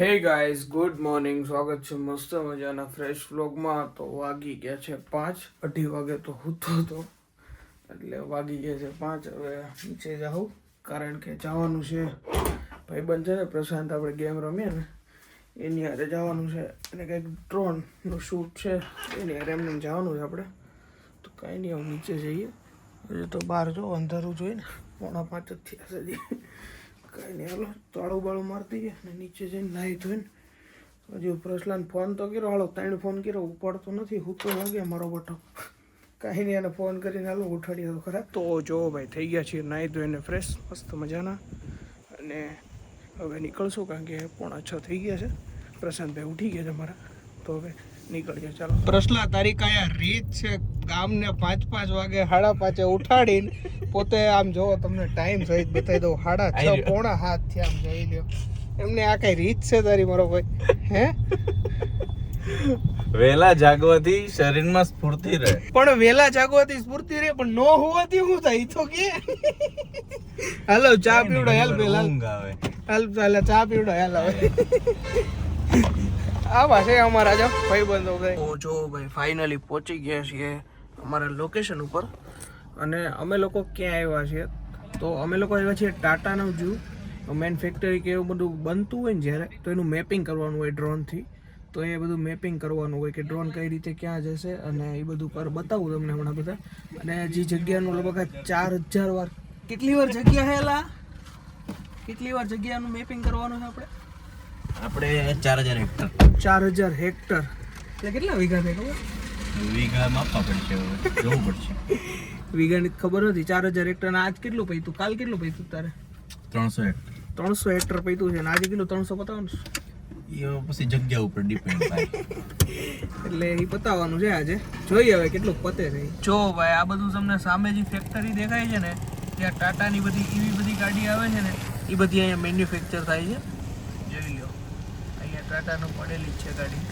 Hey guys, good morning. સ્વાગત છે મસ્ત મજાના ફ્રેશ વ્લોગમાં. તો વાગી ગયા છે પાંચ. અઢી વાગે તો હૂતો હતો. એટલે વાગી ગયા છે પાંચ. હવે નીચે જાઉં. કારણ કે જવાનું છે. ભાઈબંધ છે ને, પ્રશાંત આપણે ગેમ રમીએ ને, એની હારે જવાનું છે. અને કંઈક ડ્રોનનું શૂટ છે. એની હારે એમને જવાનું છે આપણે. તો કાંઈ નહીં, હવે નીચે જઈએ. હજુ તો બહાર જો, અંધારું જોઈએ ને પોણા પાંચ જ થયા છે કાંઈ નહીં હાલો, તાળું બાળું મારતી ગયા અને નીચે જઈને નાહી ધોઈને હજી પ્રસલાન ફોન તો કર્યો. હાલો ત્રણ ફોન કર્યો, ઉપાડતો નથી, હું તો લાગે મારો બટો. કાંઈ નહીં, એને ફોન કરીને હાલો ઉઠાડ્યો ખરા. તો જો ભાઈ, થઈ ગયા છીએ, નાહી ધોઈને ફ્રેશ મસ્ત મજાના. અને હવે નીકળશું કારણ કે પોણા છ થઈ ગયા છે. પ્રશાંતભાઈ ઉઠી ગયા છે મારા. તો હવે નીકળીએ, ચાલો. પ્રસલા તારી કયા રીત છે? ગામને પાંચ પાંચ વાગે સાડા પાંચે ઉઠાડીને પોતે આમ જોવો તમને ટાઈમ સહિત બતાવી દઉં સાડા છ પોણા હાથથી આમ જોઈ લ્યો. એમને આ કઈ રીત છે તારી મારો ભાઈ? હે? વેલા જાગવાથી શરીરમાં સ્ફૂર્તિ રહે. પણ વેલા જાગવાથી સ્ફૂર્તિ રહે પણ નો હોવાથી હું થાય? તો કે. હાલો ચા પીવડો હેલ પેલા. આવે. હાલ પહેલા ચા પીવડો હેલ હવે. આ પાસે અમારા જો ભાઈબંધો ભાઈ. ઓ જો ભાઈ ફાઇનલી પહોંચી ગયા છીએ. અમારા લોકેશન ઉપર. અને અમે લોકો ક્યાં આવ્યા છીએ? તો અમે લોકો આવ્યા છીએ ટાટાનું જુ મેન ફેક્ટરી કે એવું બધું બનતું હોય ને જ્યારે તો એનું મેપિંગ કરવાનું હોય ડ્રોનથી તો એ બધું મેપિંગ કરવાનું હોય કે ડ્રોન કઈ રીતે ક્યાં જશે અને એ બધું પર બતાવું તમને હમણાં બધા. અને જે જગ્યાનું લગભગ ચાર હજાર વાર. કેટલી વાર જગ્યા હેલા કેટલી વાર જગ્યાનું મેપિંગ કરવાનું છે આપણે? આપણે ચાર હજાર હેક્ટર. ચાર હજાર હેક્ટર. એટલે કેટલા વીઘા થાય ખબર? વીઘા માપવા પડશે હવે જોવું પડશે. વીઘાની ખબર નથી ચાર હજાર હેક્ટર આજ કેટલું પૈતું? કાલ કેટલું પૈતું તારે? ત્રણસો હેક્ટર. ત્રણસો હેક્ટર પૈતું છે ને આજે કેટલું ત્રણસો પતાવવાનું એ પછી જગ્યા ઉપર ડિપેન્ડ થાય. એટલે એ પતાવવાનું છે આજે. જોઈએ હવે કેટલું પતે છે જો ભાઈ આ બધું તમને સામે જે ફેક્ટરી દેખાય છે ને ત્યાં ટાટાની બધી એવી બધી ગાડી આવે છે ને એ બધી અહીંયા મેન્યુફેક્ચર થાય છે. જોઈ લો અહીંયા ટાટાનું પડેલી જ છે ગાડી.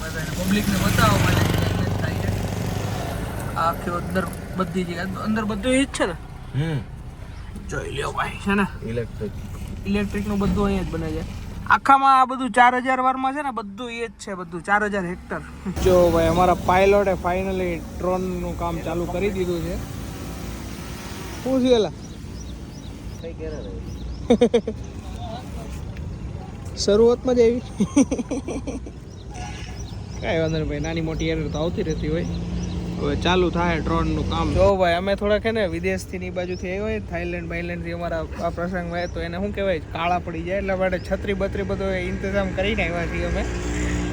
બધાને પબ્લિકને બતાવવા માટે. અહીંયા આખી અંદર બધી જગ્યા અંદર બધું એ જ છે ને? હમ. જોઈ લ્યો ભાઈ છે ને? ઇલેક્ટ્રિક ઇલેક્ટ્રિકનું બધું અહીંયા જ બને છે. આખામાં આ બધું ચાર હજાર વારમાં છે ને બધું એ જ છે બધું. ચાર હજાર હેક્ટર. જો ભાઈ અમારા પાયલોટે ફાઇનલી ડ્રોનનું કામ ચાલુ કરી દીધું છે. શું છે એલા? શરૂઆતમાં જ આવી. કાંઈ વાંધો નહીં ભાઈ નાની મોટી એરર તો આવતી રહેતી હોય. હવે ચાલુ થાય ડ્રોનનું કામ. જો ભાઈ અમે થોડાક હે ને વિદેશથી ની બાજુથી આવ્યા હોય થાઈલેન્ડ બાઈલેન્ડથી અમારા આ પ્રસંગ હોય તો એને શું કહેવાય કાળા પડી જાય એટલા માટે છત્રી બત્રી બધો ઇંતજામ કરીને આવ્યા છીએ અમે.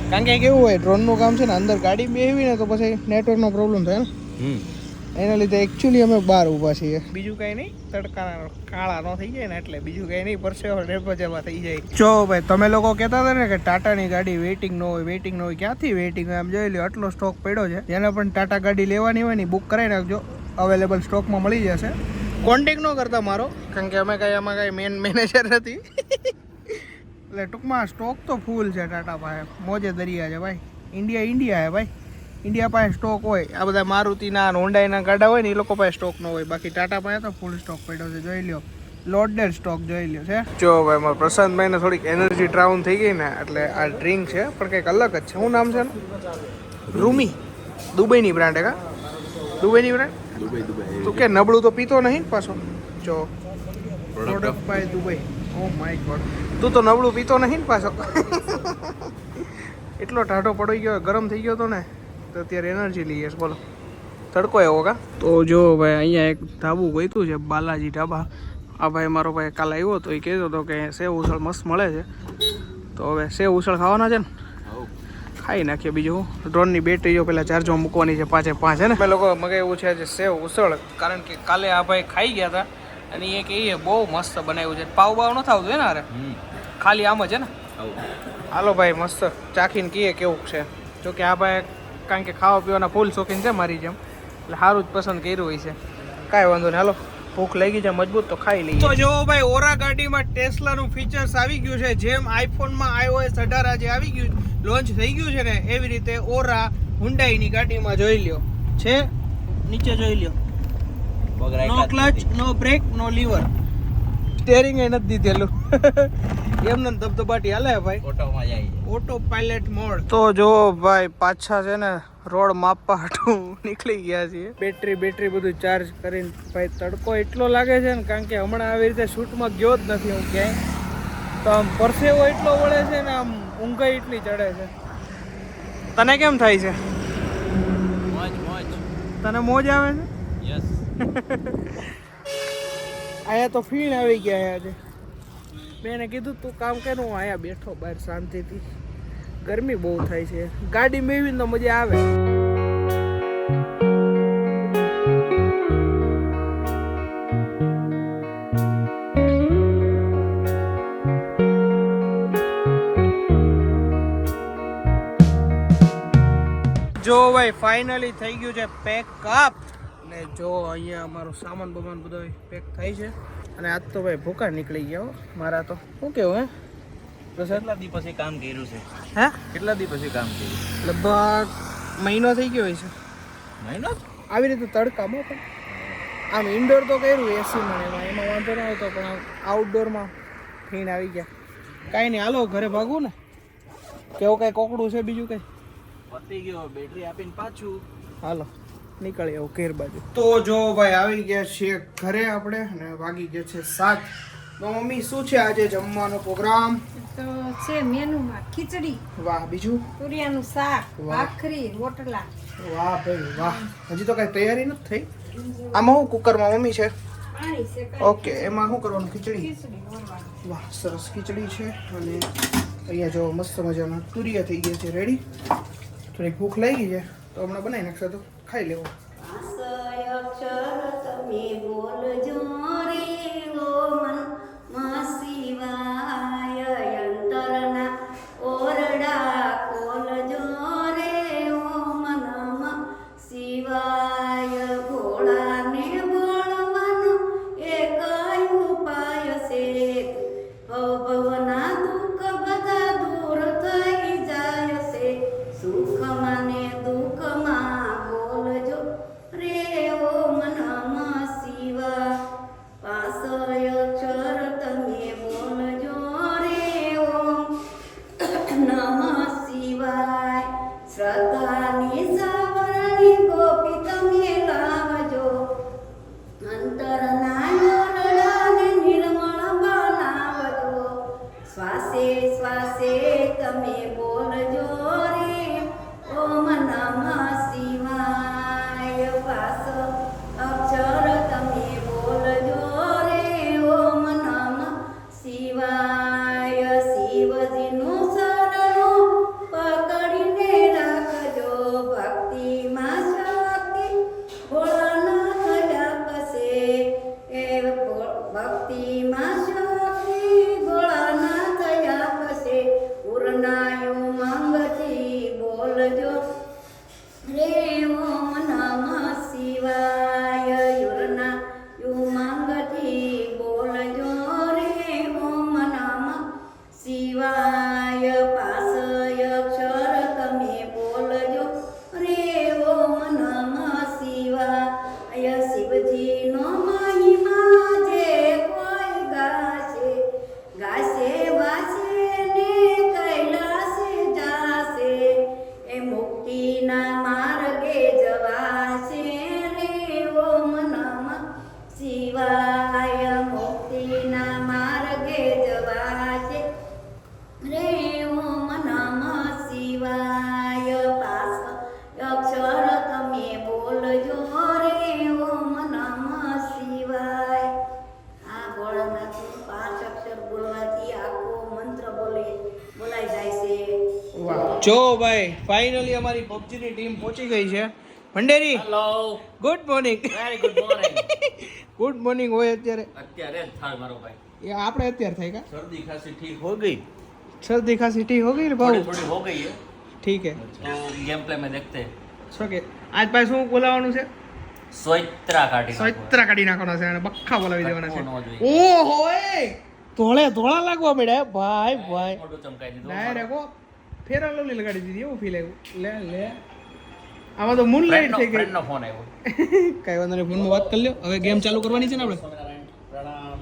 કારણ કે કેવું હોય ડ્રોનનું કામ છે ને અંદર ગાડી બેહવી ને તો પછી નેટવર્કનો પ્રોબ્લેમ થાય ને. હમ. એના લીધે એકચ્યુઅલી અમે બહાર ઊભા છીએ. બીજું કાંઈ નહીં તડકાના કાળા ન થઈ જાય ને એટલે બીજું કાંઈ નહીં પરસેવો રેપજેવા થઈ જાય. જો ભાઈ તમે લોકો કહેતા હતા ને કે ટાટાની ગાડી વેઇટિંગ ન હોય વેઇટિંગ ન હોય ક્યાંથી વેઇટિંગ એમ જોઈ લો આટલો સ્ટોક પડ્યો છે. જેને પણ ટાટા ગાડી લેવાની હોય ને બુક કરાવી નાખજો. અવેલેબલ સ્ટોકમાં મળી જશે. કોન્ટેક ન કરતા મારો કારણ કે અમે કાંઈ આમાં કાંઈ મેન મેનેજર નથી. એટલે ટૂંકમાં સ્ટોક તો ફૂલ છે ટાટા ભાઈ મોજે દરિયા છે ભાઈ. ઇન્ડિયા ઇન્ડિયા હે ભાઈ. ઇન્ડિયા પાસે સ્ટોક હોય આ બધા મારુતિના હોન્ડાઈના ગાડા હોય ને એ લોકો પાસે સ્ટોક ન હોય. બાકી ટાટા પાસે તો ફૂલ સ્ટોક પડ્યો છે જોઈ લ્યો. લોડેડ સ્ટોક જોઈ લ્યો છે. જો ભાઈ મારા પ્રશાંતભાઈને થોડીક એનર્જી ડ્રાઉન થઈ ગઈ ને એટલે આ ડ્રિંક છે પણ કંઈક અલગ જ છે. શું નામ છે રૂમી દુબઈની બ્રાન્ડ હે કા? દુબઈની બ્રાન્ડ દુબઈ દુબઈ. તું કે નબળું તો પીતો નહીં પાછો? જો. Product by Dubai. Oh my God તું તો નબળું પીતો નહીં ને પાછો? એટલો ટાઢો પડી ગયો ગરમ થઈ ગયો તો ને? તો અત્યારે એનર્જી લઈએ બોલો. તડકો એવો કા? તો જો ભાઈ અહીંયા એક ઢાબુ ગોઈતું છે બાલાજી ઢાબા આ ભાઈ મારો ભાઈ કાલે આવ્યો તો એ કહેતો હતો કે સેવ ઉસળ મસ્ત મળે છે. તો હવે સેવ ઉસળ ખાવાના છે ને? ખાઈ નાખીએ બીજું ડ્રોનની બેટરીઓ પહેલાં ચાર્જમાં મૂકવાની છે પાંચે પાંચ છે ને? અમે લોકો એવું છે જે સેવ ઉસળ કારણ કે કાલે આ ભાઈ ખાઈ ગયા હતા. અને એ કે એ બહુ મસ્ત બનાવ્યું છે. પાવ બાવ નથી આવતું ને અરે ખાલી આમ જ છે ને? હાલો ભાઈ મસ્ત. ચાખીને કહીએ કેવું છે. જો કે આ ભાઈ કારણ કે ખાવા પીવાના ફૂલ શોખીન છે મારી જેમ. એટલે સારું જ પસંદ કર્યું હોય છે. કાંઈ વાંધો નહીં. હાલો ભૂખ લાગી છે મજબૂત તો ખાઈ લઈએ. તો જો ભાઈ ઓરા ગાડીમાં ટેસ્લાનું ફીચર્સ આવી ગયું છે. જેમ આઈફોનમાં આઈઓએસ અઢાર આજે આવી ગયું લોન્ચ થઈ ગયું છે ને એવી રીતે ઓરા હુન્ડાઈની ગાડીમાં જોઈ લ્યો. છે? નીચે જોઈ લ્યો. No clutch no brake no lever. Steering એ નથી દીધેલું. એમને ધબધબાટી હાલે ભાઈ. ઓટોમાં જાય ઓટો પાયલટ મોડ. તો જો ભાઈ પાછા છે ને રોડ માપવા હાટું નીકળી ગયા છીએ. બેટરી બેટરી બધું ચાર્જ કરીને ભાઈ તડકો એટલો લાગે છે ને કારણ કે હમણાં આવી રીતે શૂટમાં ગયો જ નથી હું ક્યાંય. તો આમ પરસેવો એટલો વળે છે ને આમ ઊંઘાઈ એટલી ચડે છે. તને કેમ થાય છે? મોજ મોજ. તને મોજ આવે છે? યસ આયા તો ફીણ આવી ગયા આજે. મેં એને કીધું, તું કામ કે હું આયા બેઠો બહાર શાંતિથી. ગરમી બહુ થાય છે. ગાડી મેળવીને તો મજા આવે. જો ભાઈ ફાઇનલી થઈ ગયું છે પેક અપ ને જો અહીંયા અમારો સામાન બમાન બધો પેક થાય છે. અને આજ તો ભાઈ ભૂખા નીકળી ગયા હો મારા તો. શું કેવું હે? કેટલા દી પછી કામ કર્યું છે? હે? કેટલા દી પછી કામ કર્યું? લગભગ મહિનો થઈ ગયો હોય છે મહિનો? આવી રીતે તડકામાં પણ. આમ ઇન્ડોર તો કર્યું એસીમાં એમાં એમાં વાંધો ન આવતો પણ આઉટડોરમાં થઈને આવી ગયા. કાંઈ નહીં હાલો ઘરે ભાગવું ને. કેવું કાંઈ કોકડું છે બીજું કંઈ? પતી ગયો બેટરી આપીને પાછું. હાલો. નીકળી આવું ઘેર બાજુ. તો જો ભાઈ આવી ગયા છીએ ઘરે આપણે અને વાગી ગયા છે સાત. તો મમ્મી શું છે આજે જમવાનો પ્રોગ્રામ? તો છે મેનુમાં ખીચડી વાહ બીજું? તુરિયાનું શાક વાહ. ભાખરી રોટલા. વાહ ભાઈ વાહ. હજી તો કઈ તૈયારી નથી થઈ? આમાં હું કુકરમાં મમ્મી છે? ઓકે એમાં શું કરવાનું? ખીચડી? ખીચડી વાહ સરસ ખીચડી છે. અને અહીંયા જો મસ્ત મજાના તુરિયા થઈ ગયા છે. રેડી થોડીક ભૂખ લાગી છે? તો હમણાં બનાવી નાખશે તો ખાઈ લેવો. તમે બોલજો રે ઓ મનમાં love these. જો ભાઈ ફાઇનલી અમારી પબજીની ટીમ પહોંચી ગઈ છે Bhanderi hello good morning very good morning good morning હોય અત્યારે અત્યારે જ થાય મારો ભાઈ એ આપણે અત્યારે થાય કા सर्दी खांसी ठीक हो गई सर्दी खांसी ठीक हो गई रे थोड़ी भाऊ थोड़ी हो गई है ठीक है तो गेम प्ले में देखते हैं શું કે આજ પાસે શું બોલાવવાનું છે સોયત્રા કાઢી નાખો. સત્રા કાઢી નાખવાના છે અને બખ્ખા બોલાવી દેવાના કટકો ન છે જોઈએ. ઓહો એ ધોળે ધોળા લાગવા મળ્યા ભાઈ ભાઈ મોઢું ચમકાઈ દીધું ડાયરેક્ટ ઓ ફેરા લવલી લગાડી દીધી એવું ફીલ આવ્યું. લે લે. આમાં તો મૂન લાઈટ થઈ ગઈ ફોન આવ્યો. કઈ વાંધો નહીં ફોનમાં વાત કરી લ્યો. હવે ગેમ ચાલુ કરવાની છે ને આપણે?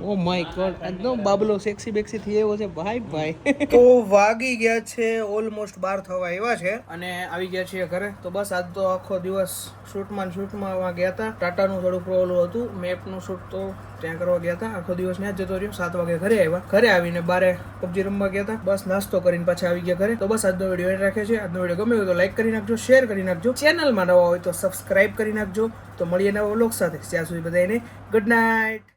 ઓ માય ગોડ એકદમ બાબલો સેક્સી બેક્સી થઈ એવો છે. ભાઈ ભાઈ તો વાગી ગયા છે ઓલમોસ્ટ બાર થવા આવ્યા છે અને આવી ગયા છીએ ઘરે. તો બસ આજ તો આખો દિવસ શૂટમાં શૂટમાં ગયા હતા. ટાટાનું થોડું પ્રોબ્લેમ હતું. મેપનું શૂટ તો ત્યાં કરવા ગયા હતા. આખો દિવસ ત્યાં જતો રહ્યો. સાત વાગે ઘરે આવ્યા. ઘરે આવીને બારે પબજી રમવા ગયા હતા. બસ નાસ્તો કરીને પાછા આવી ગયા ઘરે. તો બસ આજનો વીડિયો એને રાખે છે. આજનો વીડિયો ગમે હોય તો લાઈક કરી નાખજો શેર કરી નાખજો. ચેનલમાં નવા હોય તો સબસ્ક્રાઈબ કરી નાખજો. તો મળીએ નવા વ્લોગ સાથે. ત્યાં સુધી બધાને ગુડ નાઇટ